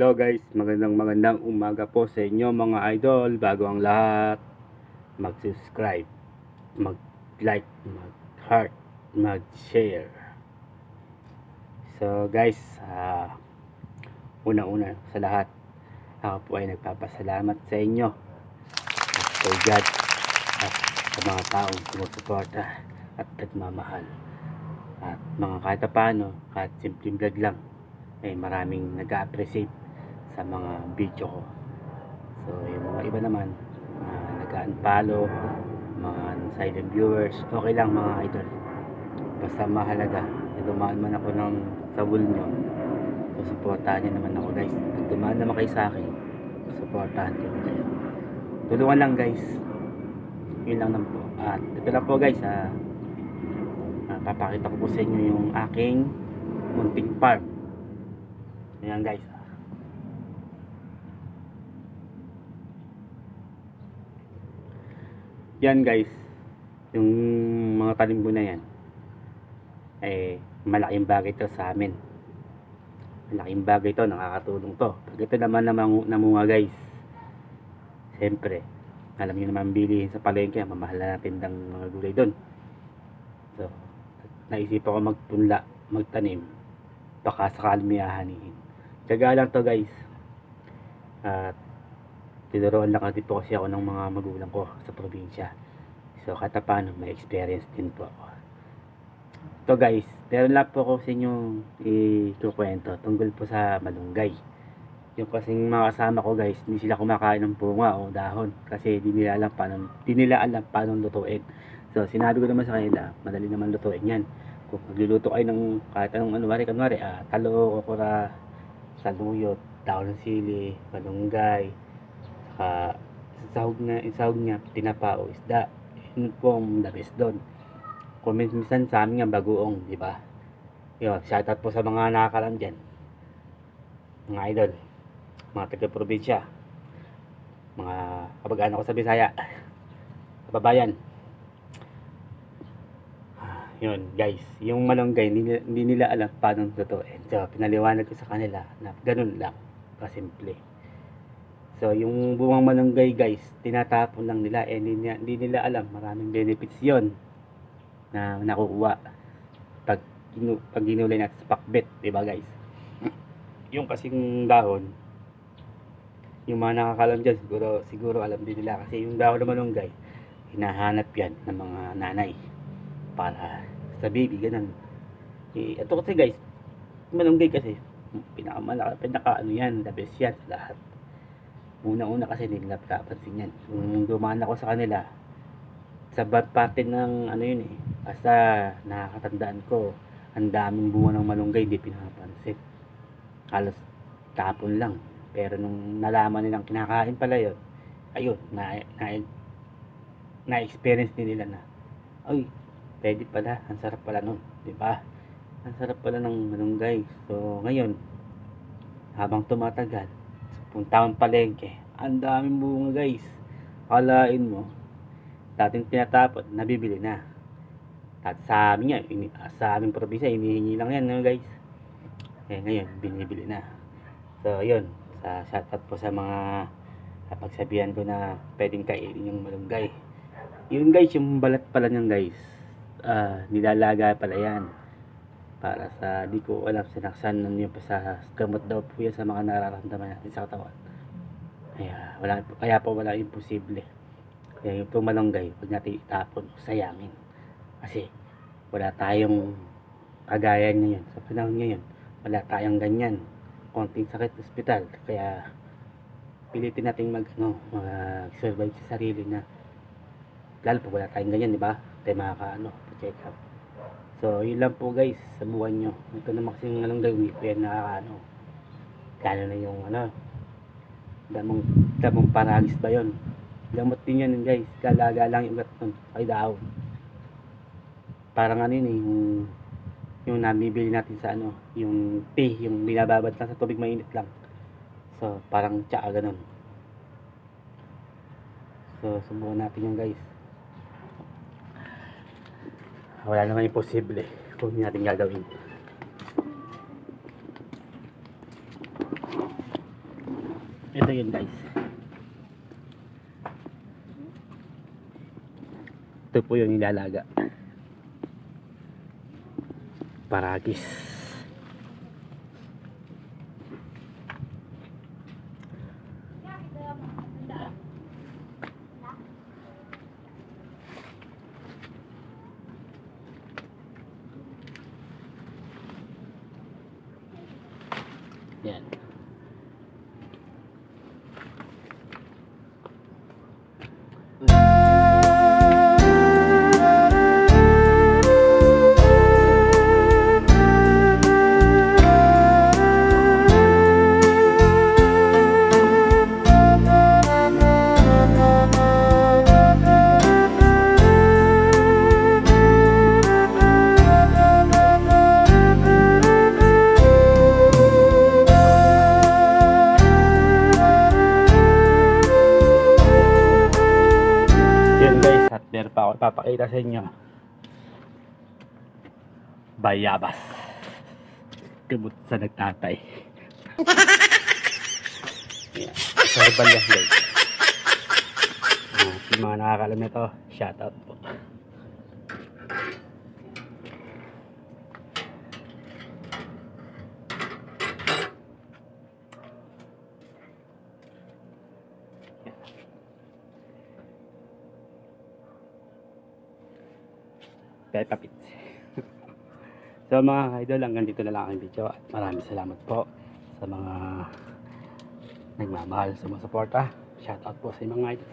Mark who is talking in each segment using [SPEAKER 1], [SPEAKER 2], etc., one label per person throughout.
[SPEAKER 1] Hello guys, magandang magandang umaga po sa inyo mga idol. Bago ang lahat, mag-subscribe, mag-like, mag-heart, mag-share. So guys, ah, una-una sa lahat, ako po ay nagpapasalamat sa inyo at kay God at sa mga taong sumusuporta at nagmamahal. At mga kahit paano, kahit simpleng vlog lang, ay maraming nag-appreciate sa mga video ko. So, yung mga iba naman, uh, nag-unfollow, mga silent viewers, okay lang mga idol. Basta mahalaga, dumaan man ako ng sa wall nyo, so supportahan nyo naman ako guys. Pag dumaan naman kayo sa akin, supportahan ko kayo. Tulungan lang guys. Yun lang naman po. At ito lang po guys, ah, ah, papakita ko po sa inyo yung aking munting farm. Ayan guys. Yan guys. Yung mga tanim ko na yan. Eh, malaking bagay to sa amin. Malaking bagay to, nakakatulong to. Pag ito naman namang namunga guys. Siyempre, alam niyo naman bilihin sa palengke, mamahal na natin ng mga gulay doon. So, naisip ako magpunla, magtanim. Baka sakali may ahanihin. Tiyaga lang to guys. At tinuruan lang kasi po kasi ako ng mga magulang ko sa probinsya. So kahit pa paano may experience din po ako. Ito guys, meron lang po ako sa inyo ikukwento tungkol po sa malunggay. Yung kasing mga kasama ko guys, hindi sila kumakain ng bunga o dahon kasi di nila alam paano, di nila alam paano lutuin. So sinabi ko naman sa kanila, madali naman lutuin yan. Kung magluluto kayo ng kahit anong ano, kunwari, kunwari, ah, talo, okra, saluyot, daon ng sili, malunggay, saka sa sahog na, yung sahog niya, tinapa o isda. Yun po ang the best doon. Kung min- minsan sa amin nga bagoong, di ba? Yun, shoutout po sa mga nakakalam dyan. Mga idol, mga taga-probinsya, mga kabag-anak ko sa Bisaya, kababayan. Ah, Yun, guys, yung malunggay, hindi, hindi nila alam paano lutuin. So, pinaliwanag ko sa kanila na ganun lang, kasimple. So, yung buwang malunggay, guys, tinatapon lang nila. Eh, hindi, hindi nila alam, maraming benefits yon na nakukuha pag, ginu, pag ginulay natin sa pakbet, di ba guys? Yung kasing dahon, yung mga nakakalam dyan, siguro, siguro alam din nila kasi yung dahon ng malunggay, hinahanap yan ng mga nanay para sa baby, ganun. Eh, ito kasi guys, malunggay kasi, pinakamalaki, pinaka ano yan, the best yan sa lahat. Una-una kasi nila napapansin yan. Kung dumaan ako sa kanila, sa bad parte ng ano yun eh, basta nakakatandaan ko, ang daming bunga ng malunggay, hindi pinapansin. Halos tapon lang. Pero nung nalaman nilang kinakain pala yun, ayun, na, na, na-experience din nila na, ay, pwede pala, ang sarap pala nun, di ba? Ang sarap pala ng malunggay. So, ngayon, habang tumatagal, puntang palengke, ang daming bunga guys. Kalain mo, dating tinatapon, nabibili na. At sa amin nga, ini, sa aming probinsya, hinihingi lang yan, no, guys. Eh, ngayon, binibili na. So, yun. Sa shoutout po sa mga napagsabihan ko na pwedeng kainin yung malunggay. Yun guys, yung balat pala niyan guys, ah, nilalaga pala yan. Para sa, di ko alam, sinaksan nun yung sa gamot daw po yan sa mga nararamdaman natin sa katawan. Kaya, wala, kaya po wala imposible. Kaya yung itong malunggay, huwag natin itapon, sayangin. Kasi, wala tayong kagaya ngayon. Sa panahon ngayon, wala tayong ganyan. Konting sakit sa ospital. Kaya, pilitin natin mag, ano, mag-survive sa sarili na lalo pag wala tayong ganyan, di ba? Tayo makaka, ano, check up. So, yun lang po guys, sa buwan nyo. Ito naman kasi yung anong gawin, kaya nakaka, ano, lalo na yung, ano, damong, damong paragis ba yun? Gamot din yan guys, galaga lang yung ugat nun, ay daw. Parang ano yun eh, yung, yung nabibili natin sa ano, yung tea, yung binababad lang sa tubig mainit lang. So, parang tsaa ganun. So, subukan natin yan guys. Wala naman imposible kung hindi natin gagawin. Ito yun guys. Ito po yung ilalaga. Paragis. Yan. Meron pa ako ipapakita sa inyo. Bayabas. Gamot sa nagtatay. Yan. Herbal yan guys. Ah, yung mga nakakalam nito, shoutout Pits. so mga idol, hanggang dito na lang ang video at maraming salamat po sa mga nagmamahal sa mga suporta. Shoutout po sa mga idol.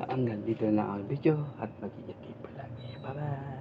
[SPEAKER 1] Hanggang dito na lang ang video at mag-iingat kayo palagi. Bye-bye!